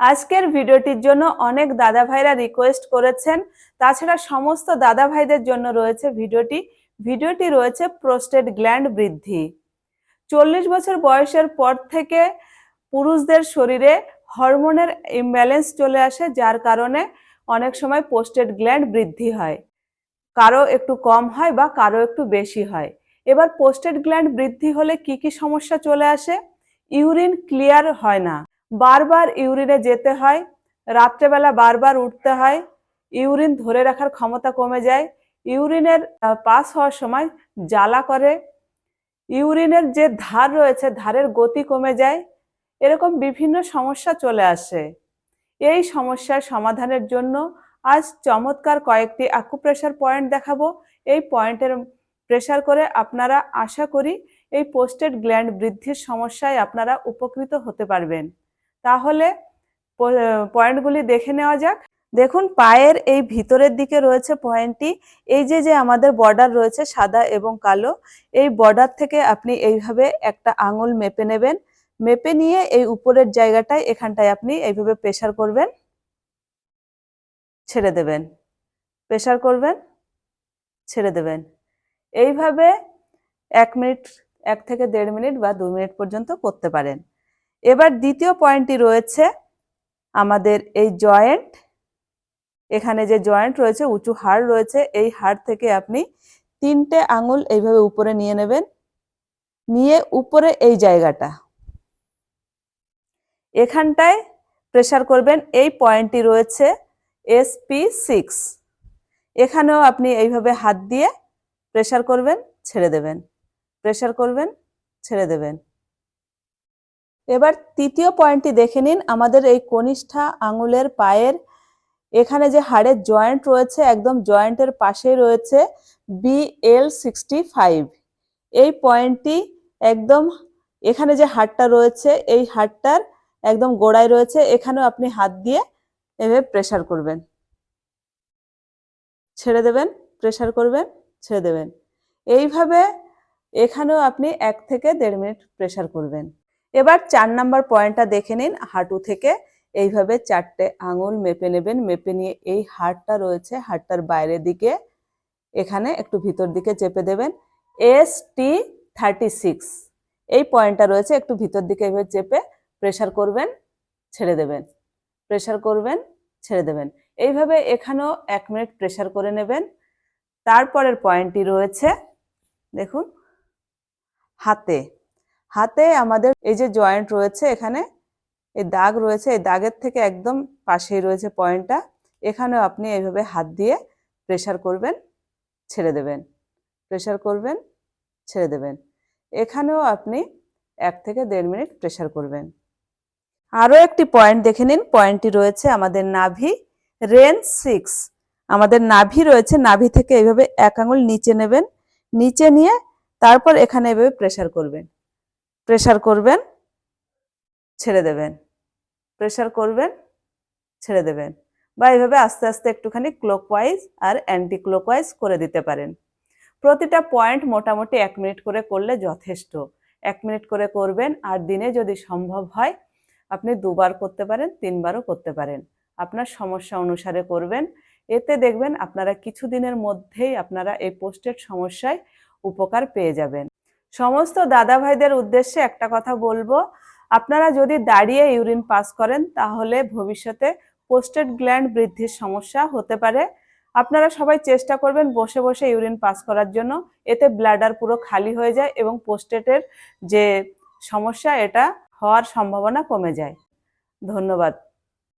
আজকের ভিডিওটির জন্য অনেক দাদা ভাইরা রিকোয়েস্ট করেছেন। তাছাড়া সমস্ত দাদা ভাইদের জন্য রয়েছে ভিডিওটি। ভিডিওটি রয়েছে প্রোস্টেট গ্ল্যান্ড বৃদ্ধি। চল্লিশ বছর বয়সের পর থেকে পুরুষদের শরীরে হরমোনের ইমব্যালেন্স চলে আসে, যার কারণে অনেক সময় পোস্টেড গ্ল্যান্ড বৃদ্ধি হয়। কারও একটু কম হয় বা কারও একটু বেশি হয়। এবার পোস্টেড গ্ল্যান্ড বৃদ্ধি হলে কি কি সমস্যা চলে আসে? ইউরিন ক্লিয়ার হয় না। বারবার ইউরিনে যেতে হয়, রাত্রেবেলা বারবার উঠতে হয়, ইউরিন ধরে রাখার ক্ষমতা কমে যায়, ইউরিনের পাস হওয়ার সময় জ্বালা করে, ইউরিনের যে ধার রয়েছে, ধারের গতি কমে যায়, এরকম বিভিন্ন সমস্যা চলে আসে। এই সমস্যার সমাধানের জন্য আজ চমৎকার কয়েকটি আকুপ্রেশার পয়েন্ট দেখাবো। এই পয়েন্টের প্রেশার করে আপনারা আশা করি এই পোস্টেড গ্ল্যান্ড বৃদ্ধির সমস্যায় আপনারা উপকৃত হতে পারবেন। তাহলে পয়েন্টগুলি দেখে নেওয়া যাক। দেখুন, পায়ের এই ভিতরের দিকে রয়েছে পয়েন্টটি এই যে যে আমাদের বর্ডার রয়েছে সাদা এবং কালো, এই বর্ডার থেকে আপনি এইভাবে একটা আঙুল মেপে নেবেন। মেপে নিয়ে এই উপরের জায়গাটায়, এখানটায় আপনি এইভাবে প্রেশার করবেন। ছেড়ে দেবেন। প্রেশার করবেন। ছেড়ে দেবেন। এইভাবে এক মিনিট, এক থেকে দেড় মিনিট বা দু মিনিট পর্যন্ত করতে পারেন। এবার দ্বিতীয় পয়েন্টটি রয়েছে আমাদের এই জয়েন্ট এখানে যে জয়েন্ট রয়েছে, উঁচু হাড় রয়েছে, এই হাড় থেকে আপনি তিনটে আঙুল এইভাবে উপরে নিয়ে নেবেন, নিয়ে উপরে এই জায়গাটা। এখানটায় প্রেশার করবেন, এই পয়েন্টটি রয়েছে এসপি সিক্স এখানেও আপনি এইভাবে হাত দিয়ে প্রেশার করবেন, ছেড়ে দেবেন। প্রেশার করবেন, ছেড়ে দেবেন। এবার তৃতীয় পয়েন্টটি দেখে নিন। আমাদের এই কনিষ্ঠা আঙুলের পায়ের এখানে যে হাড়ের জয়েন্ট রয়েছে, একদম জয়েন্টের পাশেই রয়েছে বিএল সিক্সটি ফাইভ এই পয়েন্টটি একদম এখানে যে হাড়টা রয়েছে, এই হাড়টার একদম গোড়ায় রয়েছে। এখানেও আপনি হাত দিয়ে এভাবে প্রেশার করবেন। ছেড়ে দেবেন প্রেশার করবেন, ছেড়ে দেবেন। এইভাবে এখানেও আপনি এক থেকে দেড় মিনিট প্রেশার করবেন। এবার চার নাম্বার পয়েন্টটা দেখে নিন হাঁটু থেকে। এইভাবে চারটে আঙুল মেপে নেবেন, মেপে নিয়ে এই হাড়টা রয়েছে হাড়টার বাইরের দিকে। এখানে একটু ভিতর দিকে চেপে দেবেন। এস টি থার্টি সিক্স এই পয়েন্টটা রয়েছে একটু ভিতর দিকে এইভাবে চেপে প্রেশার করবেন, ছেড়ে দেবেন। প্রেশার করবেন, ছেড়ে দেবেন। এইভাবে এখানেও এক মিনিট প্রেশার করে নেবেন। তারপরের পয়েন্টটি রয়েছে, দেখুন, হাতে হাতে আমাদের এই যে জয়েন্ট রয়েছে, এখানে এই দাগ রয়েছে, এই দাগের থেকে একদম পাশেই রয়েছে পয়েন্টটা এখানেও আপনি এইভাবে হাত দিয়ে প্রেশার করবেন, ছেড়ে দেবেন। প্রেশার করবেন, ছেড়ে দেবেন। এখানেও আপনি এক থেকে দেড় মিনিট প্রেশার করবেন। আরও একটি পয়েন্ট দেখে নিন। পয়েন্টটি রয়েছে আমাদের নাভি রেন সিক্স আমাদের নাভি রয়েছে, নাভি থেকে এইভাবে এক আঙুল নিচে নেবেন, নিচে নিয়ে তারপর এখানে এভাবে প্রেশার করবেন। প্রেশার করবেন, ছেড়ে দেবেন। প্রেশার করবেন, ছেড়ে দেবেন। বা এইভাবে আস্তে আস্তে একটুখানি ক্লোকওয়াইজ আর অ্যান্টি ক্লোকওয়াইজ করে দিতে পারেন। প্রতিটা পয়েন্ট মোটামুটি এক মিনিট করে করলে যথেষ্ট। এক মিনিট করে করবেন আর দিনে যদি সম্ভব হয়, আপনি দুবার করতে পারেন, তিনবারও করতে পারেন। আপনার সমস্যা অনুসারে করবেন। এতে দেখবেন আপনারা কিছু দিনের মধ্যেই আপনারা এই পোস্টের সমস্যায় উপকার পেয়ে যাবেন। সমস্ত দাদা ভাইদের উদ্দেশ্যে একটা কথা বলব। আপনারা যদি দাঁড়িয়ে ইউরিন পাস করেন, তাহলে ভবিষ্যতে পোস্টেড গ্ল্যান্ড বৃদ্ধির সমস্যা হতে পারে। আপনারা সবাই চেষ্টা করবেন বসে বসে ইউরিন পাস করার জন্য। এতে ব্লাডার পুরো খালি হয়ে যায় এবং পোস্টেটের যে সমস্যা, এটা হওয়ার সম্ভাবনা কমে যায়। ধন্যবাদ।